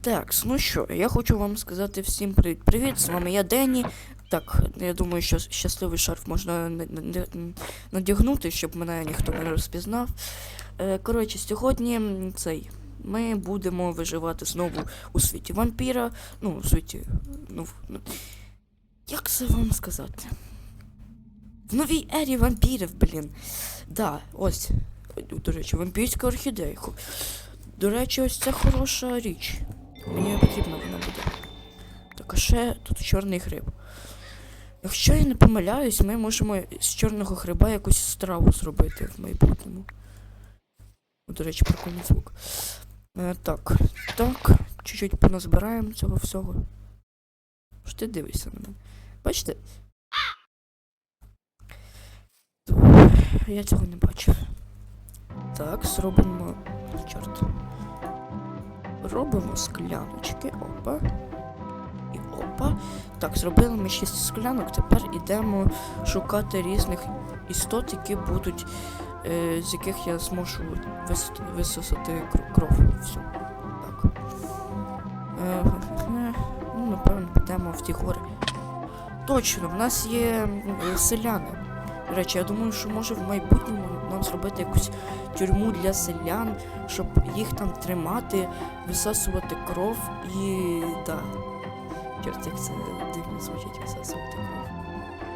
Так, ну що, я хочу вам сказати всім привіт. Привіт, з вами я Денні. Так, я думаю, що щасливий шарф можна на- на- на- надягнути, щоб мене ніхто не розпізнав. Е, коротше, сьогодні цей. Ми будемо виживати знову у світі вампіра. Ну, у світі. Ну, ну, як це вам сказати? В новій ері вампірів, блін. Да, ось. До речі, вампірська орхідея. До речі, ось це хороша річ. Мені потрібна вона буде. Так, а ще тут чорний гриб. Якщо я не помиляюсь, ми можемо з чорного гриба якусь страву зробити в майбутньому. До речі, прикольний звук. Е, так, так, чуть-чуть поназбираємо цього всього. Що ти дивишся на мене? Бачите? Я цього не бачив. Так, зробимо. Чорт. Робимо скляночки. Опа. І опа. Так, зробили ми 6 склянок. Тепер ідемо шукати різних істот, які будуть. Е, з яких я зможу вис... висосати кр- кров. Все. Так. Е, ну, напевно, підемо в ті гори. Точно, в нас є селяни. До речі, я думаю, що може в майбутньому нам зробити якусь тюрму для селян, щоб їх там тримати, висасувати кров і. да. Чорт, як це дивно звучить висасувати кров.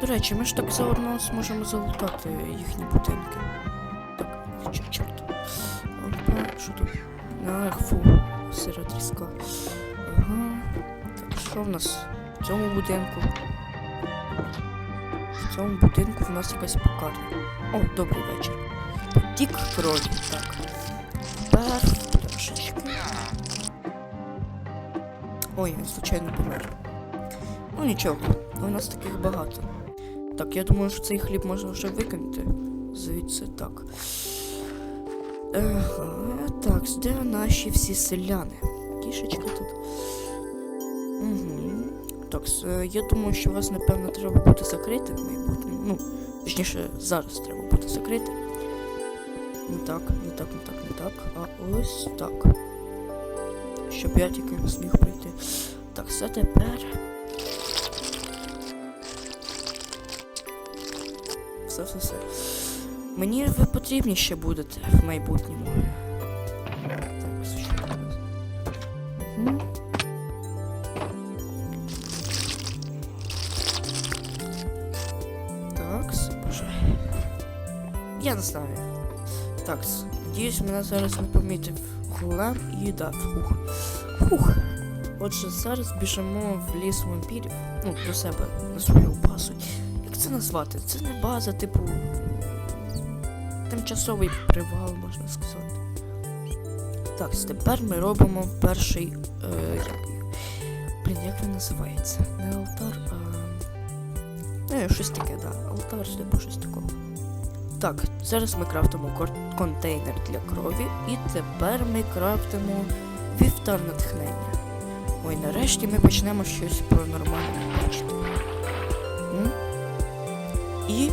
До речі, ми ж так заодно зможемо залутати їхні будинки. Так, чорт, чорт. Що тут? Ах, фу, сира тріска. Ага. Так, що в нас в цьому будинку? В цьому будинку в нас якась пекарня. О, добрий вечір. Потік крові. Так. Тепер пляшечки. Ой, я случайно помер. Ну нічого, у нас таких багато. Так, я думаю, що цей хліб можна вже викинути. Звідси так. Ага, так, де наші всі селяни? Кішечка тут. Угу. Так, с- е, я думаю, що вас, напевно, треба буде закрити в майбутньому. Ну, точніше, зараз треба буде закрити. Не так, не так, не так, не так. А ось так. Щоб я тільки зміг пройти. Так, все тепер. Все, все, все. Мені ви потрібні ще будете в майбутньому. Я не знаю. Так, надіюсь, мене зараз не помітив голем і да, фух. Фух. Отже, зараз біжимо в ліс вампірів. Ну, до себе на свою базу. Як це назвати? Це не база, типу. Тимчасовий привал, можна сказати. Так, тепер ми робимо перший. Е, блін, як він називається? Не алтар, а. Ну, щось таке, да. Алтар, типу щось такого. Так, зараз ми крафтимо контейнер для крові, і тепер ми крафтимо вівтар натхнення. Ой, нарешті ми почнемо щось паранормальне бачити. І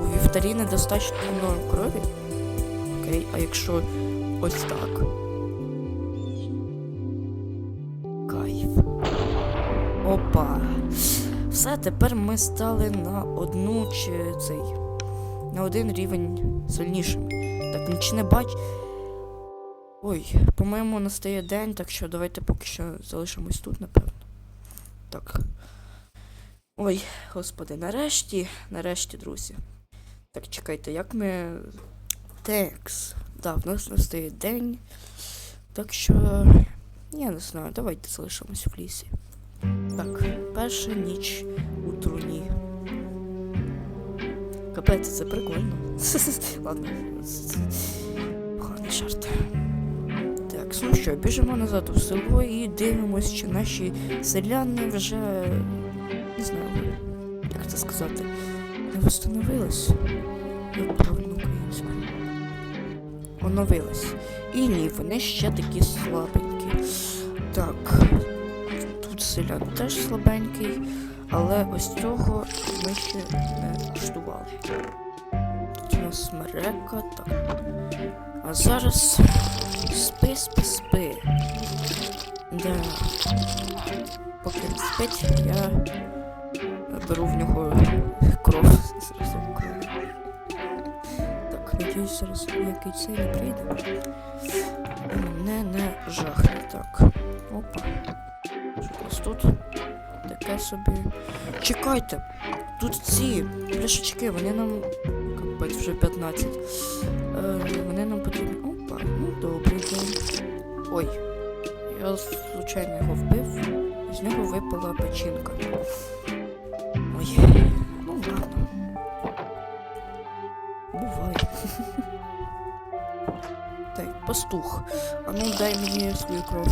у вівтарі недостатньо крові. Окей, а якщо ось так. Кайф. Опа. Все, тепер ми стали на одну чи цей. На один рівень сильнішими. Так, ніч не бач. Ой, по-моєму, настає день, так що давайте поки що залишимось тут, напевно. Так. Ой, господи, нарешті, нарешті, друзі. Так, чекайте, як ми. Текс. Так, в нас настає день. Так що. Я не знаю, давайте залишимось в лісі. Так, перша ніч у труні. Капець, це прикольно. Ладно. Поганий жарт. Так, ну що, біжимо назад у село і дивимось, чи наші селяни вже. не знаю, як це сказати, не встановились. Як правильно українською. Оновились. І ні, вони ще такі слабенькі. Так. Тут селян теж слабенький, але ось цього ми ще не штували. Тут у нас смерека, так. А зараз спи, спи, спи. Да. Поки він спить, я беру в нього кров. Зразу. Так, надіюсь, зараз ніякий цей не прийде. Мене не жахне. Так. Опа. Що у нас тут? Таке собі. Чекайте! Тут ці пляшечки, вони нам. Капець, вже 15. Е, вони нам потрібні. Опа, ну добрий день. Ой. Я случайно його вбив, з нього випала печінка. Ой, ну ладно. Буває. Так, пастух. А ну дай мені свою кров.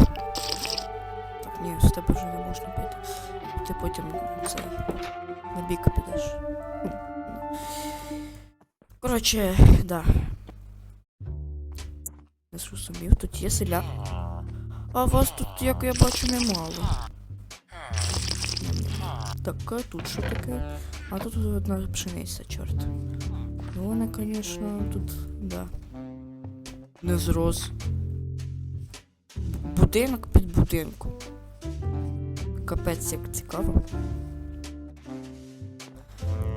Так, ні, з тебе вже не можна пити. Ти потім цей на бік підеш. Коротше, да. Не зрозумів, тут є селя. А вас тут, як я бачу, немало. Так, а тут що таке? А тут одна пшениця, чорт. Ну вони, звісно, тут, да. Не зрос. Будинок під будинком. Капець, як цікаво.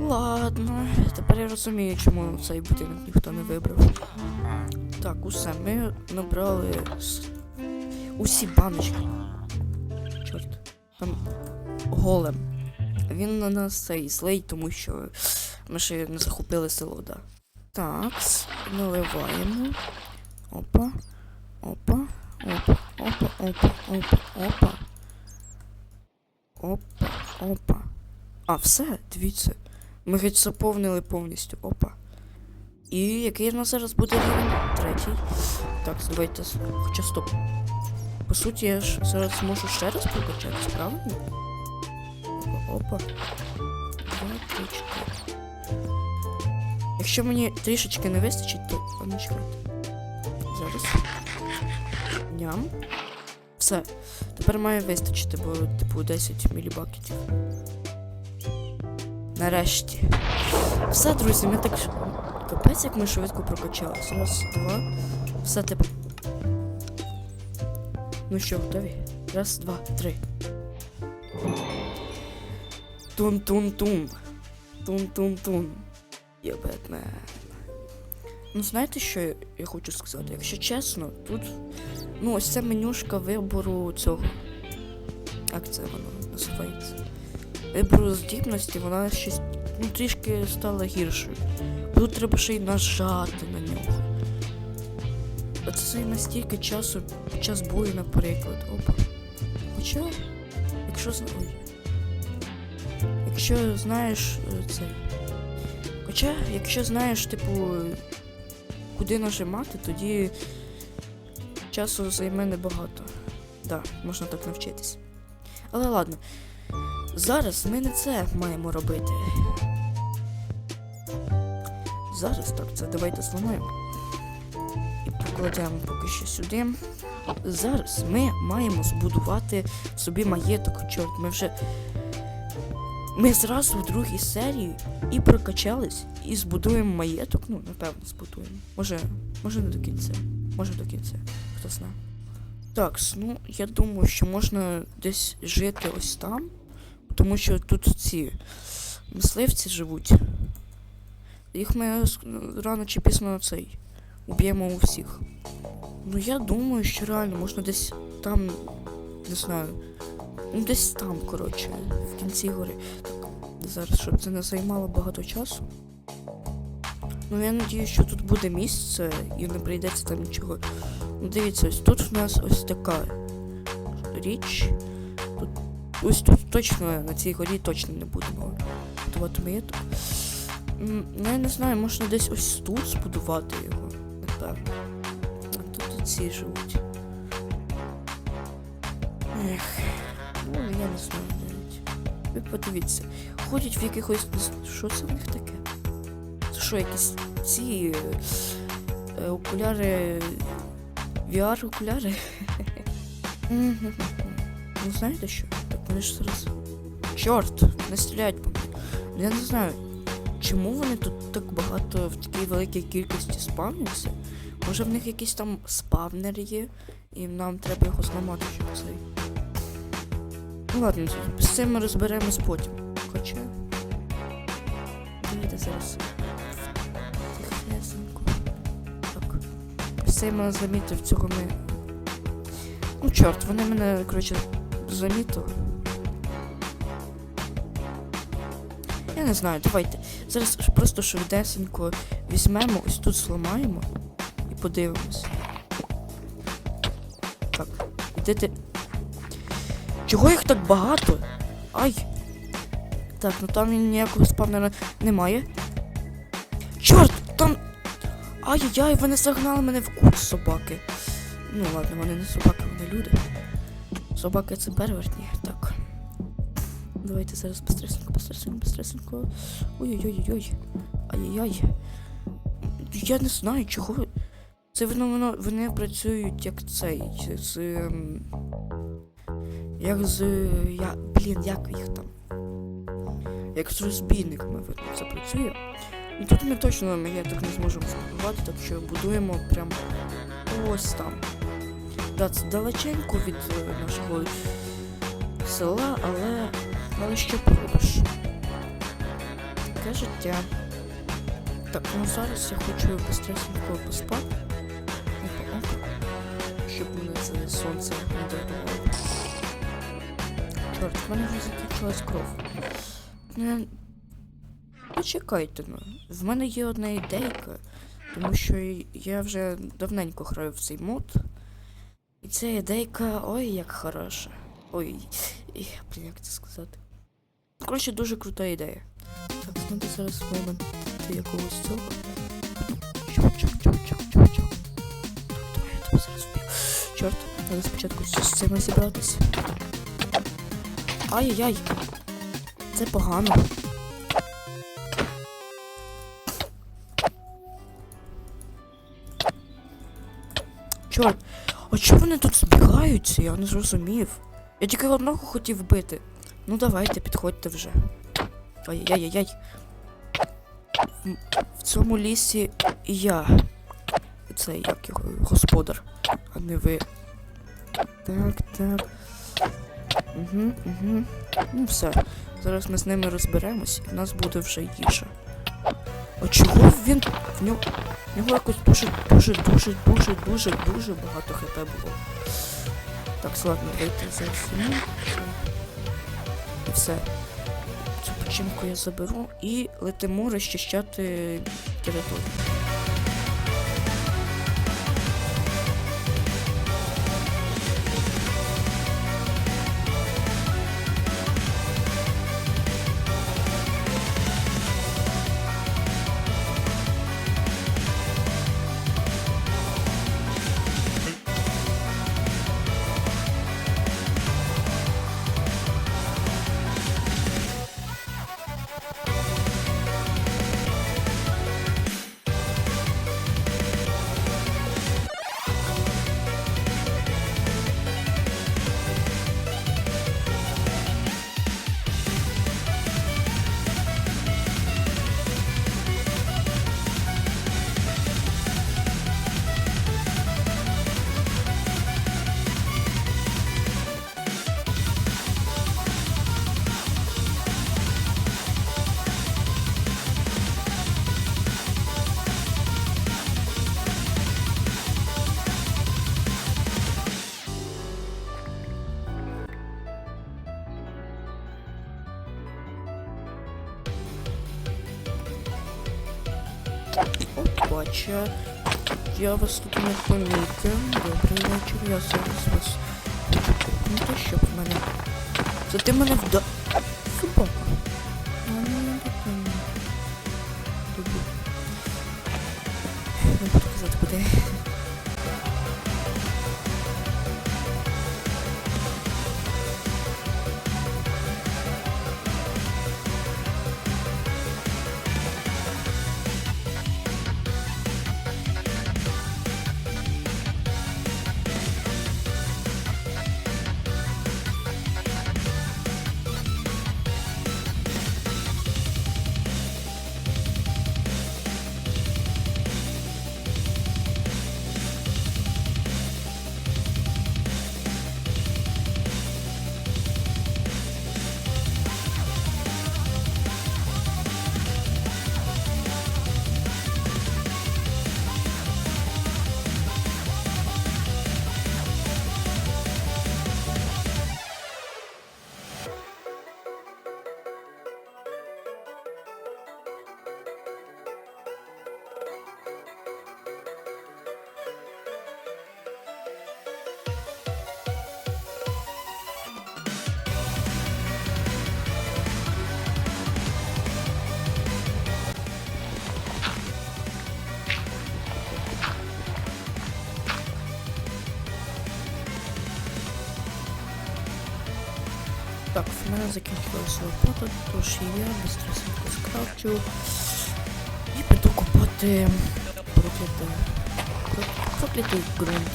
Ладно, тепер я розумію, чому цей будинок ніхто не вибрав. Так, усе, ми набрали усі баночки. Чорт. Там голем. Він на нас цей злий, тому що ми ще не захопили село, да. Так, наливаємо. Опа. Опа. Опа. Опа, опа, опа, опа. Опа, опа. А, все, дивіться. Ми геть заповнили повністю. Опа. І який в нас зараз буде рівень? Третій. Так, давайте. Хоча стоп. По суті, я ж зараз можу ще раз прокачатися, правильно? Опа, опа. Два, три, чотири. Якщо мені трішечки не вистачить, то а ну чекайте. Зараз. Ням. Все. Тепер має вистачити, бо типу 10 мілібакетів. Нарешті. Все, друзі, ми так. Капець, як ми швидко прокачались. Раз, два. Все типу. Ну що, готові? Раз, два, три. Тун-тун-тун. Тун-тун-тун. Я Бетмен. Ну, знаєте, що я хочу сказати? Якщо чесно, тут. Ну, ось ця менюшка вибору цього. Як це воно називається? Вибору здібності, вона щось ну, трішки стала гіршою. Тут треба ще й нажати на нього. А це настільки часу під час бою, наприклад. Опа. Хоча, якщо Ой. Якщо знаєш е, цей. Хоча, якщо знаєш, типу, куди нажимати, тоді часу займе небагато. Да, можна так навчитись. Але ладно. Зараз ми не це маємо робити. Зараз так, це давайте зламаємо. І покладемо поки що сюди. Зараз ми маємо збудувати собі маєток. Чорт, ми вже. Ми зразу в другій серії і прокачались, і збудуємо маєток. Ну, напевно, збудуємо. Може, може не до кінця. Може до кінця. Хто. Так, ну я думаю, що можна десь жити ось там. Тому що тут ці мисливці живуть. Їх ми рано чи пізно цей уб'ємо у всіх. Ну я думаю, що реально можна десь там, не знаю. Ну десь там, коротше, в кінці гори. Так, зараз, щоб це не займало багато часу. Ну я надію, що тут буде місце і не прийдеться там нічого. Дивіться, ось тут в нас ось така річ. Тут, ось тут точно на цій горі точно не будемо будувати маєток. Ну, я не знаю, можна десь ось тут збудувати його, напевно. Тут ці живуть. Ех, ну я не знаю навіть. Ви подивіться. Ходять в якихось. Що це в них таке? Це що, якісь ці е, окуляри. VR-окуляри? Ну знаєте що? Так вони ж зараз. Чорт, не стріляють по мені. Я не знаю, чому вони тут так багато в такій великій кількості спавняться. Може в них якийсь там спавнер є, І нам треба його зламати, щоб цей. Ну ладно, з цим ми розберемось потім. Хоча. Давайте зараз. Я замітив цього ми. Ну, чорт, вони мене, коротше, замітили. Я не знаю, давайте. Зараз просто швидесенько візьмемо, ось тут зламаємо і подивимось. Так, де ти. Чого їх так багато? Ай! Так, ну там ніякого спавнера немає. Чорт! Там. Ай-яй, вони загнали мене в кут собаки. Ну ладно, вони не собаки, вони люди. Собаки це перевертні. Так. Давайте зараз быстресенько, быстресенько, быстресенько. Ой-ой-ой-ой. Ай-яй-яй. Я не знаю, чого. Це воно воно вони працюють як цей. З. ем, Як з. Я. Блін, як їх там? Як з розбійниками видно це працює. Ну тут ми точно я так не зможемо збудувати, так що будуємо прям ось там. Да, це далеченько від е, нашого села, але. Але що поробиш? Таке життя. Так, ну зараз я хочу быстресенько поспати. Опа. Щоб мене це сонце не дратувало. Чорт, в мене вже закінчилась кров. Почекайте ну. В мене є одна ідейка, тому що я вже давненько граю в цей мод. І ця ідейка, ой, як хороша. Ой, блін, як це сказати. Коротше, дуже крута ідея. Так, треба зараз момент якогось цього. Вб'ю. Чорт, треба спочатку з цим розібратися. Ай-яй-яй. Це погано. Чорт, а чого вони тут збігаються? Я не зрозумів. Я тільки одного хотів вбити. Ну давайте, підходьте вже. Ай-яй-яй-яй. В, цьому лісі я. Це як його господар, а не ви. Так, так. Угу, угу. Ну все. Зараз ми з ними розберемось, і в нас буде вже їжа. А чого він. В нього. В нього якось дуже, дуже, дуже, дуже, дуже, багато хп було. Так, ладно, вийти йому. І все. Цю починку я заберу і летимо розчищати територію. Опача. Я вас тут не помітив. Добрий вечір, я зараз вас Ну щоб мене. Це ти мене вда. Собака. Ну, я буду казати, куди. Так, в мене закінчилася лопата, тож я бистресенько скрафчу. І піду купати проклятий, про- проклятий ґрунт.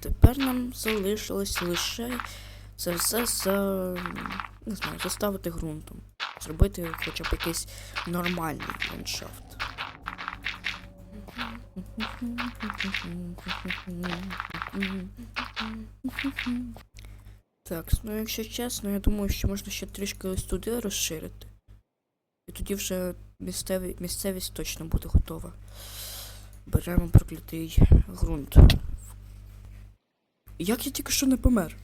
Тепер нам залишилось лише це все за не знаю, заставити ґрунтом. Зробити хоча б якийсь нормальний ландшафт. Так, ну якщо чесно, я думаю, що можна ще трішки ось туди розширити. І тоді вже місцеві, місцевість точно буде готова. Беремо проклятий ґрунт. Як я тільки що не помер?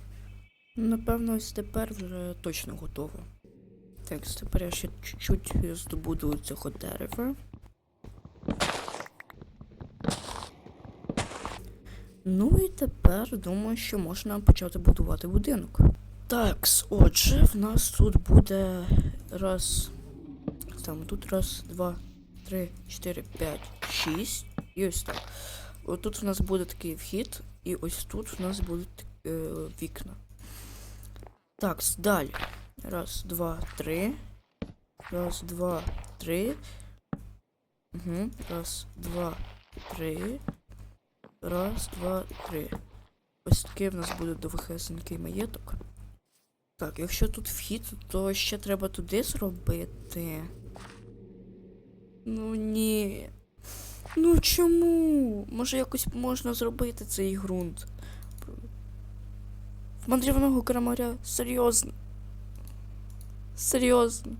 Напевно, ось тепер вже точно готово. Так, тепер я ще чуть-чуть здобуду цього дерева. Ну і тепер думаю, що можна почати будувати будинок. Так, отже, в нас тут буде раз. Там тут раз, два, три, чотири, п'ять, шість. І ось так. Отут в нас буде такий вхід, і ось тут в нас будуть е, вікна. Так, далі. Раз, два, три. Раз, два, три. Угу. Раз, два, три. Раз, два, три. Ось такий в нас буде довгесенький маєток. Так, якщо тут вхід, то ще треба туди зробити. Ну ні. Ну чому? Може якось можна зробити цей ґрунт? В мандрівного крамаря серйозно. Серйозно.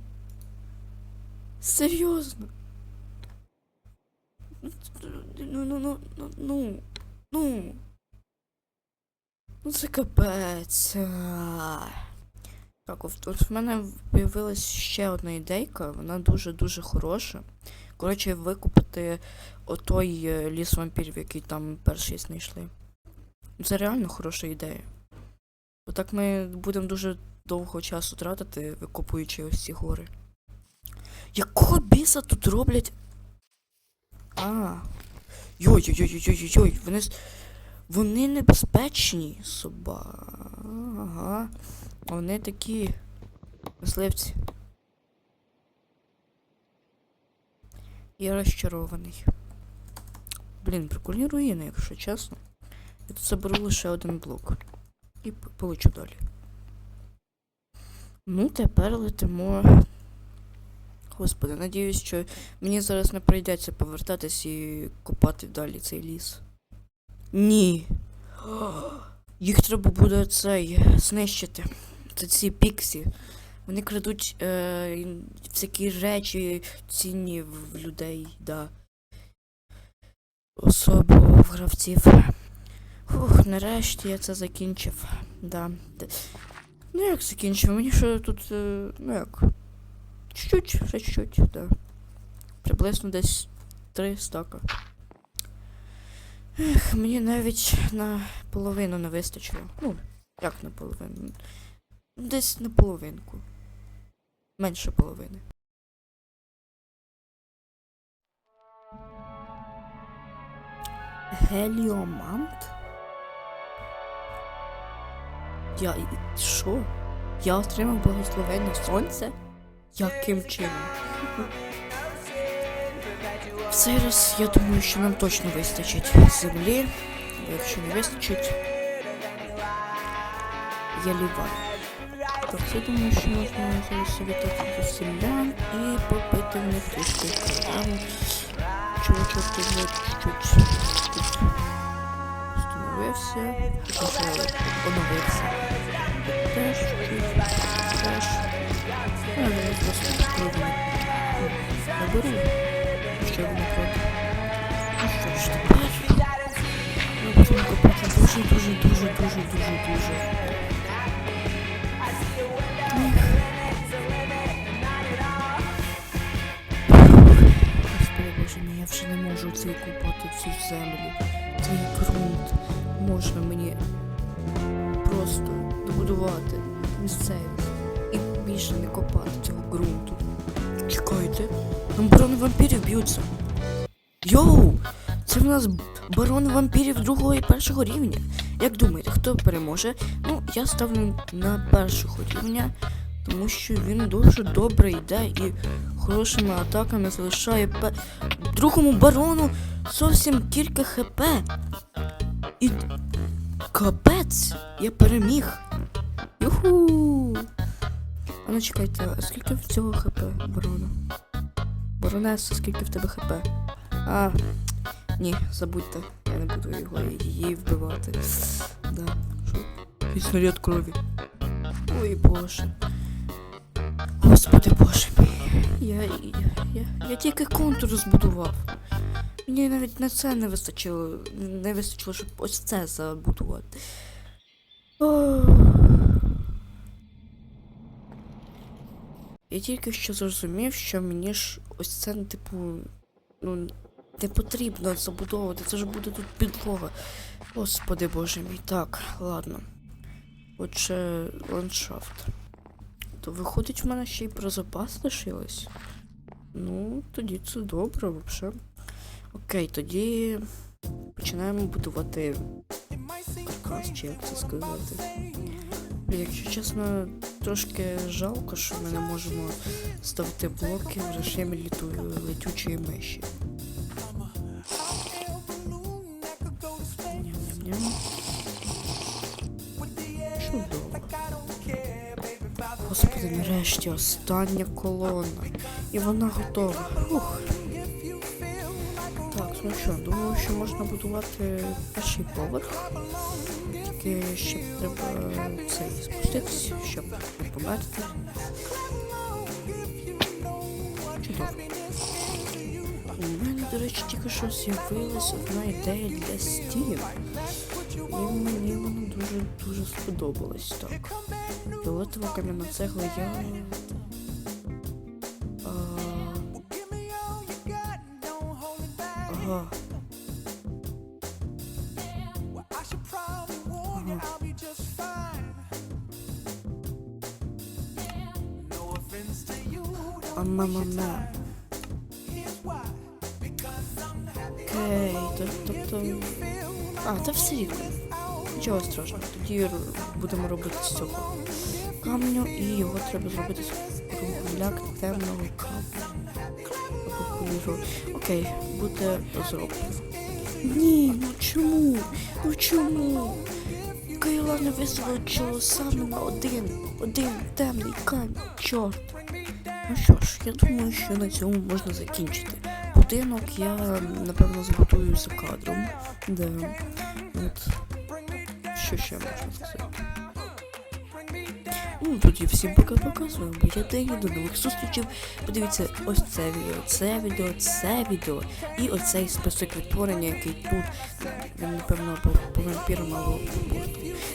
Серйозно. Ну, ну, ну, ну, ну, ну. Ну це капець. Так, от, в мене з'явилась ще одна ідейка, вона дуже-дуже хороша. Коротше, викупити отой е, ліс вампірів, який там перший знайшли. Це реально хороша ідея. Бо так ми будемо дуже довго часу тратити, викопуючи ось ці гори. Якого біса тут роблять? А. Йой-йой-йой-йой-йой, вони. Вони небезпечні, соба. Ага. Вони такі. мисливці. Я розчарований. Блін, прикольні руїни, якщо чесно. Я тут заберу лише один блок. І п- полечу далі. Ну, тепер летимо. Господи, надіюсь, що мені зараз не прийдеться повертатись і копати далі цей ліс. Ні. Їх треба буде цей знищити. Це ці піксі. Вони крадуть е, всякі речі цінні в людей, да. Особо в гравців. Фух, нарешті я це закінчив. Да. Ну як закінчив? Мені що тут. е, ну як? Чуть-чуть, ще чуть-чуть, да. Приблизно десь три стака. Ех, мені навіть на половину не вистачило. Ну, як на половину? Десь на половинку. Менше половини. Геліомант? Я. Що? Я отримав благословення сонця? Яким чином? Цей раз я думаю, що нам точно вистачить землі. Якщо не вистачить. Я ліваю. Так, я думаю, що можна зараз завітати до селян і попити в них трішки. Чувачок тут вже чуть-чуть тут встановився. Точніше, оновився. Теж чуть, теж. Ну, Я зараз просто спробую. Наберу. якщо ви не проти. Ну що ж, тепер ми будемо копати дуже, вже не можу купати цю землю, цей ґрунт. Можна мені просто добудувати місцевість і більше не копати цього ґрунту. Чекайте, нам барони вампірів б'ються. Йоу! Це в нас барони вампірів другого і першого рівня. Як думаєте, хто переможе? Ну, я ставлю на першого рівня, тому що він дуже добре йде і хорошими атаками залишає. Другому барону зовсім кілька хп. І капець, я переміг. Юху! А ну чекайте, а скільки в цього хп барона? Баронеса, скільки в тебе хп? А, ні, забудьте, я не буду його її вбивати. Да. Що? І снаряд крові. Ой боже. Господи боже. Я, я, я, я тільки контур збудував. Мені навіть на це не вистачило. Не вистачило, щоб ось це забудувати. Я тільки що зрозумів, що мені ж ось це, типу, ну, не потрібно забудовувати, це ж буде тут підлога. Господи боже мій, так, ладно. Отже, ландшафт. То виходить, в мене ще й про запас лишилось. Ну, тоді це добре, взагалі. Окей, тоді починаємо будувати каркас, чи як це сказати. Якщо чесно, трошки жалко, що ми не можемо ставити блоки в режимі летючої миші. Нарешті остання колона. І вона готова. Фух. Так, ну що, думаю, що можна будувати перший поверх. Тільки ще треба цей спуститись, щоб не померти. Чудово. У мене, до речі, тільки що з'явилася одна ідея для стін. І мені вона дуже дуже сподобалась так. Фіолетова кам'яна цегла я. Ага. Ага. А та все рівно. Нічого страшного. Тоді будемо робити з цього каменю і його треба зробити з кругляк темного. Кольору. Окей, буде зроблено. Ні, ну чому? Ну чому? Кайла не визначило саме на один, один темний камінь. Чорт. Ну що ж, я думаю, що на цьому можна закінчити. Будинок я напевно збудую за кадром. Да. От. Що ще можна сказати? Ну, тоді всім пока-пока, з був я Дені, до нових зустрічей. Подивіться ось це відео, це відео, це відео і оцей список відтворення, який тут, він, напевно, по, по вампірам або по.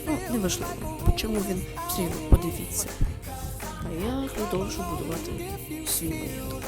Ну, неважливо, чому він все рівно подивіться. А я продовжу будувати свій маєток.